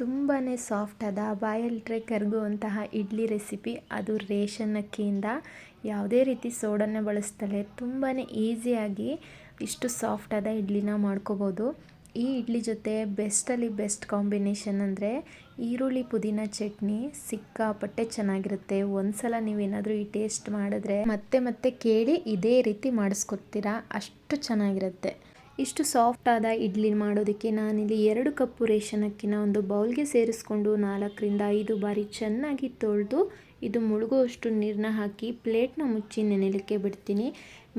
ತುಂಬಾ ಸಾಫ್ಟಾದ ಬಾಯಲ್ಲಿಟ್ರೆ ಕರಗುವಂತಹ ಇಡ್ಲಿ ರೆಸಿಪಿ ಅದು ರೇಷನ್ ಅಕ್ಕಿಯಿಂದ ಯಾವುದೇ ರೀತಿ ಸೋಡನ್ನು ಬಳಸ್ತಲೇ ತುಂಬಾ ಈಸಿಯಾಗಿ ಇಷ್ಟು ಸಾಫ್ಟಾದ ಇಡ್ಲಿನ ಮಾಡ್ಕೋಬೋದು. ಈ ಇಡ್ಲಿ ಜೊತೆ ಬೆಸ್ಟಲ್ಲಿ ಬೆಸ್ಟ್ ಕಾಂಬಿನೇಷನ್ ಅಂದರೆ ಈರುಳ್ಳಿ, ಪುದೀನ ಚಟ್ನಿ ಸಿಕ್ಕಾಪಟ್ಟೆ ಚೆನ್ನಾಗಿರುತ್ತೆ. ಒಂದ್ಸಲ ನೀವೇನಾದರೂ ಈ ಟೇಸ್ಟ್ ಮಾಡಿದ್ರೆ ಮತ್ತೆ ಮತ್ತೆ ಕೇಳಿ ಇದೇ ರೀತಿ ಮಾಡಿಸ್ಕೊಡ್ತೀರಾ. ಅಷ್ಟು ಚೆನ್ನಾಗಿರುತ್ತೆ. ಇಷ್ಟು ಸಾಫ್ಟ್ ಆದ ಇಡ್ಲಿ ಮಾಡೋದಕ್ಕೆ ನಾನಿಲ್ಲಿ ಎರಡು ಕಪ್ಪು ರೇಷನ್ ಅಕ್ಕಿನ ಒಂದು ಬೌಲ್ಗೆ ಸೇರಿಸ್ಕೊಂಡು ನಾಲ್ಕರಿಂದ ಐದು ಬಾರಿ ಚೆನ್ನಾಗಿ ತೊಳೆದು, ಇದು ಮುಳುಗುವಷ್ಟು ನೀರನ್ನ ಹಾಕಿ ಪ್ಲೇಟ್ನ ಮುಚ್ಚಿ ನೆನೆಲಿಕ್ಕೆ ಬಿಡ್ತೀನಿ.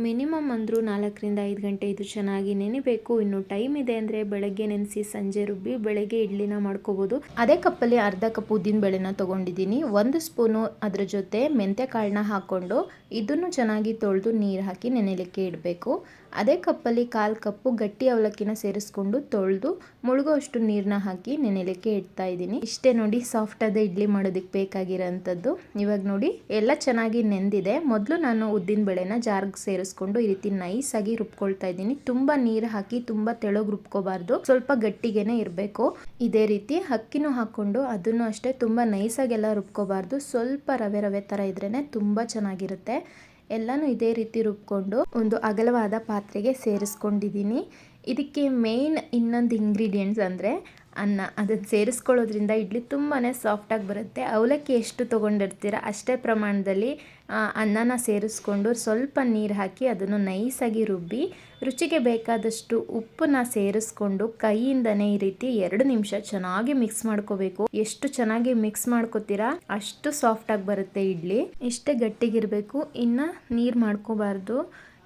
ಮಿನಿಮಮ್ ಅಂದರೂ ನಾಲ್ಕರಿಂದ ಐದು ಗಂಟೆ ಇದು ಚೆನ್ನಾಗಿ ನೆನೆಬೇಕು. ಇನ್ನು ಟೈಮ್ ಇದೆ ಅಂದರೆ ಬೆಳಗ್ಗೆ ನೆನೆಸಿ ಸಂಜೆ ರುಬ್ಬಿ ಬೆಳಗ್ಗೆ ಇಡ್ಲಿನ ಮಾಡ್ಕೋಬೋದು. ಅದೇ ಕಪ್ಪಲ್ಲಿ ಅರ್ಧ ಕಪ್ ಉದ್ದಿನ ಬೇಳೆನ ತೊಗೊಂಡಿದ್ದೀನಿ. ಒಂದು ಸ್ಪೂನು ಅದ್ರ ಜೊತೆ ಮೆಂತ್ಯ ಕಾಳನ್ನ ಹಾಕ್ಕೊಂಡು ಇದನ್ನು ಚೆನ್ನಾಗಿ ತೊಳೆದು ನೀರು ಹಾಕಿ ನೆನೆಲಿಕ್ಕೆ ಇಡಬೇಕು. ಅದೇ ಕಪ್ಪಲ್ಲಿ ಕಾಲು ಕಪ್ಪು ಗಟ್ಟಿ ಅವಲಕ್ಕಿನ ಸೇರಿಸ್ಕೊಂಡು ತೊಳೆದು ಮುಳುಗುವಷ್ಟು ನೀರನ್ನ ಹಾಕಿ ನೆನೆಲಿಕ್ಕೆ ಇಡ್ತಾ ಇದ್ದೀನಿ. ಇಷ್ಟೇ ನೋಡಿ ಸಾಫ್ಟಾದ ಇಡ್ಲಿ ಮಾಡೋದಕ್ಕೆ ಬೇಕಾಗಿರೋಂಥದ್ದು. ಇವಾಗ ನೋಡಿ ಎಲ್ಲ ಚೆನ್ನಾಗಿ ನೆಂದಿದೆ. ಮೊದಲು ನಾನು ಉದ್ದಿನ ಬೇಳೆನ ಜಾರ್ಗೆ ಸೇರಿಸ್ಕೊಂಡು ಈ ರೀತಿ ನೈಸ್ ಆಗಿ ರುಬ್ಕೊಳ್ತಾ ಇದ್ದೀನಿ. ತುಂಬಾ ನೀರು ಹಾಕಿ ತುಂಬಾ ತೆಳಗ್ ರುಬ್ಕೋಬಾರ್ದು. ಸ್ವಲ್ಪ ಗಟ್ಟಿಗೆನೆ ಇರಬೇಕು. ಇದೇ ರೀತಿ ಅಕ್ಕಿನೂ ಹಾಕೊಂಡು ಅದನ್ನು ಅಷ್ಟೇ ತುಂಬಾ ತುಂಬ ನೈಸಾಗೆಲ್ಲ ರುಬ್ಕೋಬಾರ್ದು. ಸ್ವಲ್ಪ ರವೆ ರವೆ ಥರ ಇದ್ರೇ ತುಂಬಾ ಚೆನ್ನಾಗಿರುತ್ತೆ. ಎಲ್ಲಾನು ಇದೇ ರೀತಿ ರುಬ್ಕೊಂಡು ಒಂದು ಅಗಲವಾದ ಪಾತ್ರೆಗೆ ಸೇರಿಸ್ಕೊಂಡಿದ್ದೀನಿ. ಇದಕ್ಕೆ ಮೇನ್ ಇನ್ನೊಂದು ಇಂಗ್ರೀಡಿಯೆಂಟ್ಸ್ ಅಂದರೆ ಅನ್ನ ಅದನ್ನು ಸೇರಿಸ್ಕೊಳ್ಳೋದ್ರಿಂದ ಇಡ್ಲಿ ತುಂಬಾ ಸಾಫ್ಟಾಗಿ ಬರುತ್ತೆ. ಅವಲಕ್ಕಿ ಎಷ್ಟು ತೊಗೊಂಡಿರ್ತೀರ ಅಷ್ಟೇ ಪ್ರಮಾಣದಲ್ಲಿ ಅನ್ನನ ಸೇರಿಸ್ಕೊಂಡು ಸ್ವಲ್ಪ ನೀರು ಹಾಕಿ ಅದನ್ನು ನೈಸಾಗಿ ರುಬ್ಬಿ, ರುಚಿಗೆ ಬೇಕಾದಷ್ಟು ಉಪ್ಪನ್ನ ಸೇರಿಸ್ಕೊಂಡು ಕೈಯಿಂದನೇ ಈ ರೀತಿ ಎರಡು ನಿಮಿಷ ಚೆನ್ನಾಗಿ ಮಿಕ್ಸ್ ಮಾಡ್ಕೋಬೇಕು. ಎಷ್ಟು ಚೆನ್ನಾಗಿ ಮಿಕ್ಸ್ ಮಾಡ್ಕೋತೀರಾ ಅಷ್ಟು ಸಾಫ್ಟಾಗಿ ಬರುತ್ತೆ ಇಡ್ಲಿ. ಇಷ್ಟೇ ಗಟ್ಟಿಗಿರಬೇಕು, ಇನ್ನು ನೀರು ಮಾಡ್ಕೋಬಾರ್ದು.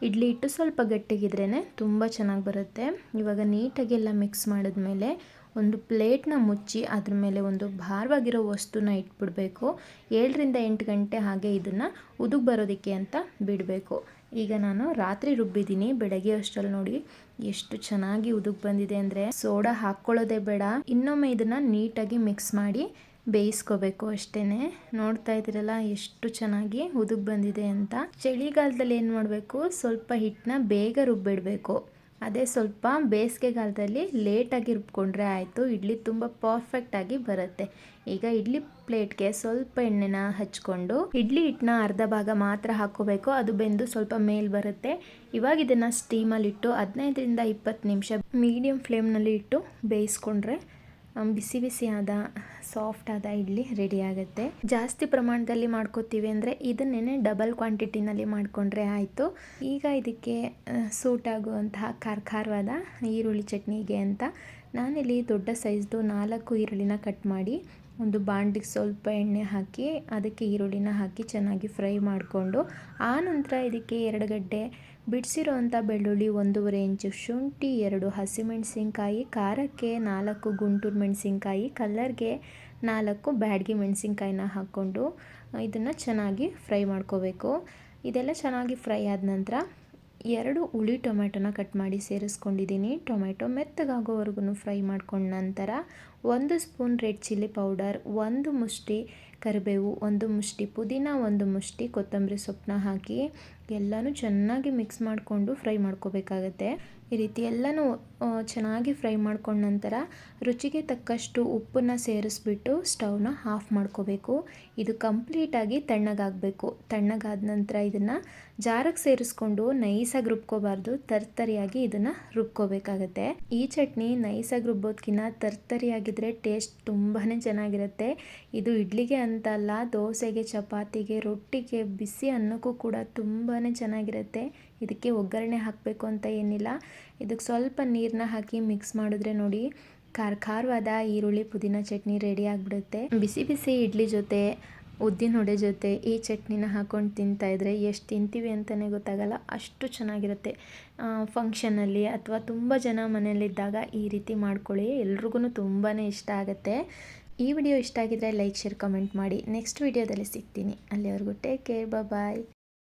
ಇಡ್ಲಿ ಇಟ್ಟು ಸ್ವಲ್ಪ ಗಟ್ಟಿಗಿದ್ರೇ ತುಂಬ ಚೆನ್ನಾಗಿ ಬರುತ್ತೆ. ಇವಾಗ ನೀಟಾಗೆಲ್ಲ ಮಿಕ್ಸ್ ಮಾಡಿದ್ಮೇಲೆ ಒಂದು ಪ್ಲೇಟ್ನ ಮುಚ್ಚಿ ಅದ್ರ ಮೇಲೆ ಒಂದು ಭಾರವಾಗಿರೋ ವಸ್ತುನ ಇಟ್ಬಿಡಬೇಕು. ಏಳರಿಂದ ಎಂಟು ಗಂಟೆ ಹಾಗೆ ಇದನ್ನು ಉದುಗ್ ಬರೋದಕ್ಕೆ ಅಂತ ಬಿಡಬೇಕು. ಈಗ ನಾನು ರಾತ್ರಿ ರುಬ್ಬಿದ್ದೀನಿ. ಬೆಳಗ್ಗೆ ಅಷ್ಟರಲ್ಲಿ ನೋಡಿ ಎಷ್ಟು ಚೆನ್ನಾಗಿ ಉದುಗ್ ಬಂದಿದೆ ಅಂದರೆ ಸೋಡಾ ಹಾಕ್ಕೊಳ್ಳೋದೇ ಬೇಡ. ಇನ್ನೊಮ್ಮೆ ಇದನ್ನು ನೀಟಾಗಿ ಮಿಕ್ಸ್ ಮಾಡಿ ಬೇಯಿಸ್ಕೋಬೇಕು ಅಷ್ಟೇ ನೋಡ್ತಾ ಇದ್ದೀರಲ್ಲ ಎಷ್ಟು ಚೆನ್ನಾಗಿ ಉದುಗ್ ಬಂದಿದೆ ಅಂತ. ಚಳಿಗಾಲದಲ್ಲಿ ಏನು ಮಾಡಬೇಕು? ಸ್ವಲ್ಪ ಹಿಟ್ಟನ್ನ ಬೇಗ ರುಬ್ಬಿಡಬೇಕು. ಅದೇ ಸ್ವಲ್ಪ ಬೇಸಿಗೆಗಾಲದಲ್ಲಿ ಲೇಟಾಗಿ ರುಬ್ಕೊಂಡ್ರೆ ಆಯಿತು. ಇಡ್ಲಿ ತುಂಬ ಪರ್ಫೆಕ್ಟಾಗಿ ಬರುತ್ತೆ. ಈಗ ಇಡ್ಲಿ ಪ್ಲೇಟ್ಗೆ ಸ್ವಲ್ಪ ಎಣ್ಣೆನ ಹಚ್ಕೊಂಡು ಇಡ್ಲಿ ಹಿಟ್ಟನ್ನ ಅರ್ಧ ಭಾಗ ಮಾತ್ರ ಹಾಕೋಬೇಕು ಅದು ಬೆಂದು ಸ್ವಲ್ಪ ಮೇಲ್ ಬರುತ್ತೆ. ಇವಾಗ ಇದನ್ನು ಸ್ಟೀಮಲ್ಲಿಟ್ಟು ಹದಿನೈದರಿಂದ ಇಪ್ಪತ್ತು ನಿಮಿಷ ಮೀಡಿಯಮ್ ಫ್ಲೇಮ್ನಲ್ಲಿ ಇಟ್ಟು ಬೇಯಿಸ್ಕೊಂಡ್ರೆ ಬಿಸಿ ಬಿಸಿಯಾದ ಸಾಫ್ಟ್ ಆದ ಇಡ್ಲಿ ರೆಡಿ ಆಗುತ್ತೆ. ಜಾಸ್ತಿ ಪ್ರಮಾಣದಲ್ಲಿ ಮಾಡ್ಕೋತೀವಿ ಅಂದರೆ ಇದನ್ನೇ ಡಬಲ್ ಕ್ವಾಂಟಿಟಿನಲ್ಲಿ ಮಾಡಿಕೊಂಡ್ರೆ ಆಯಿತು. ಈಗ ಇದಕ್ಕೆ ಸೂಟ್ ಆಗುವಂತಹ ಖಾರ ಖಾರವಾದ ಈರುಳ್ಳಿ ಚಟ್ನಿಗೆ ಅಂತ ನಾನಿಲ್ಲಿ ದೊಡ್ಡ ಸೈಜ್ದು ನಾಲ್ಕು ಈರುಳ್ಳಿನ ಕಟ್ ಮಾಡಿ, ಒಂದು ಬಾಂಡಿಗೆ ಸ್ವಲ್ಪ ಎಣ್ಣೆ ಹಾಕಿ, ಅದಕ್ಕೆ ಈರುಳ್ಳಿನ ಹಾಕಿ ಚೆನ್ನಾಗಿ ಫ್ರೈ ಮಾಡಿಕೊಂಡು, ಆ ನಂತರ ಇದಕ್ಕೆ ಎರಡು ಗಡ್ಡೆ ಬಿಡಿಸಿರೋವಂಥ ಬೆಳ್ಳುಳ್ಳಿ ಒಂದೂವರೆ ಇಂಚು, ಶುಂಠಿ ಎರಡು, ಹಸಿಮೆಣಸಿನ್ಕಾಯಿ, ಖಾರಕ್ಕೆ ನಾಲ್ಕು ಗುಂಟೂರು ಮೆಣಸಿನ್ಕಾಯಿ, ಕಲ್ಲರ್ಗೆ ನಾಲ್ಕು ಬ್ಯಾಡ್ಗೆ ಮೆಣಸಿನ್ಕಾಯಿನ ಹಾಕ್ಕೊಂಡು ಇದನ್ನು ಚೆನ್ನಾಗಿ ಫ್ರೈ ಮಾಡ್ಕೋಬೇಕು. ಇದೆಲ್ಲ ಚೆನ್ನಾಗಿ ಫ್ರೈ ಆದ ನಂತರ ಎರಡು ಹುಳಿ ಟೊಮೆಟೊನ ಕಟ್ ಮಾಡಿ ಸೇರಿಸ್ಕೊಂಡಿದ್ದೀನಿ. ಟೊಮೆಟೊ ಮೆತ್ತಗಾಗೋವರೆಗೂ ಫ್ರೈ ಮಾಡ್ಕೊಂಡ ನಂತರ ಒಂದು ಸ್ಪೂನ್ ರೆಡ್ ಚಿಲ್ಲಿ ಪೌಡರ್, ಒಂದು ಮುಷ್ಟಿ ಕರಿಬೇವು, ಒಂದು ಮುಷ್ಟಿ, ಪುದೀನ, ಒಂದು ಮುಷ್ಟಿ, ಕೊತ್ತಂಬರಿ ಸೊಪ್ಪನ್ನ ಹಾಕಿ ಎಲ್ಲನೂ ಚೆನ್ನಾಗಿ ಮಿಕ್ಸ್ ಮಾಡಿಕೊಂಡು ಫ್ರೈ ಮಾಡ್ಕೋಬೇಕಾಗತ್ತೆ. ಈ ರೀತಿ ಎಲ್ಲನೂ ಚೆನ್ನಾಗಿ ಫ್ರೈ ಮಾಡ್ಕೊಂಡ ನಂತರ ರುಚಿಗೆ ತಕ್ಕಷ್ಟು ಉಪ್ಪನ್ನು ಸೇರಿಸ್ಬಿಟ್ಟು ಸ್ಟವ್ನ ಆಫ್ ಮಾಡ್ಕೋಬೇಕು. ಇದು ಕಂಪ್ಲೀಟಾಗಿ ತಣ್ಣಗಾಗಬೇಕು. ತಣ್ಣಗಾದ ನಂತರ ಇದನ್ನು ಜಾರಕ್ಕೆ ಸೇರಿಸ್ಕೊಂಡು ನೈಸಾಗಿ ರುಬ್ಕೋಬಾರ್ದು. ತರ್ತರಿಯಾಗಿ ಇದನ್ನು ರುಬ್ಕೋಬೇಕಾಗತ್ತೆ. ಈ ಚಟ್ನಿ ನೈಸಾಗಿ ರುಬ್ಬೋದಕ್ಕಿಂತ ತರ್ತರಿಯಾಗಿದ್ದರೆ ಟೇಸ್ಟ್ ತುಂಬಾ ಚೆನ್ನಾಗಿರುತ್ತೆ. ಇದು ಇಡ್ಲಿಗೆ ಅಂತಲ್ಲ, ದೋಸೆಗೆ, ಚಪಾತಿಗೆ, ರೊಟ್ಟಿಗೆ, ಬಿಸಿ ಅನ್ನಕ್ಕೂ ಕೂಡ ತುಂಬಾ ಚೆನ್ನಾಗಿರುತ್ತೆ. ಇದಕ್ಕೆ ಒಗ್ಗರಣೆ ಹಾಕಬೇಕು ಅಂತ ಏನಿಲ್ಲ. ಇದಕ್ಕೆ ಸ್ವಲ್ಪ ನೀರನ್ನ ಹಾಕಿ ಮಿಕ್ಸ್ ಮಾಡಿದ್ರೆ ನೋಡಿ, ಖಾರ, ಖಾರವಾದ ಈರುಳ್ಳಿ, ಪುದೀನ ಚಟ್ನಿ ರೆಡಿ ಆಗಿಬಿಡುತ್ತೆ. ಬಿಸಿ ಬಿಸಿ ಇಡ್ಲಿ ಜೊತೆ, ಉದ್ದಿನ ವಡೆ ಜೊತೆ ಈ ಚಟ್ನಿನ ಹಾಕ್ಕೊಂಡು ತಿಂತಾಯಿದ್ರೆ ಎಷ್ಟು ತಿಂತೀವಿ ಅಂತಲೇ ಗೊತ್ತಾಗಲ್ಲ, ಅಷ್ಟು ಚೆನ್ನಾಗಿರುತ್ತೆ. ಫಂಕ್ಷನಲ್ಲಿ ಅಥವಾ ತುಂಬ ಜನ ಮನೆಯಲ್ಲಿದ್ದಾಗ ಈ ರೀತಿ ಮಾಡ್ಕೊಳ್ಳಿ. ಎಲ್ರಿಗೂ ತುಂಬಾ ಇಷ್ಟ ಆಗುತ್ತೆ. ಈ ವಿಡಿಯೋ ಇಷ್ಟ ಆಗಿದ್ದರೆ ಲೈಕ್, ಶೇರ್, ಕಮೆಂಟ್ ಮಾಡಿ. ನೆಕ್ಸ್ಟ್ ವಿಡಿಯೋದಲ್ಲಿ ಸಿಗ್ತೀನಿ. ಅಲ್ಲಿವರೆಗೂ ಟೇಕ್ ಕೇರ್ ಬಾಯ್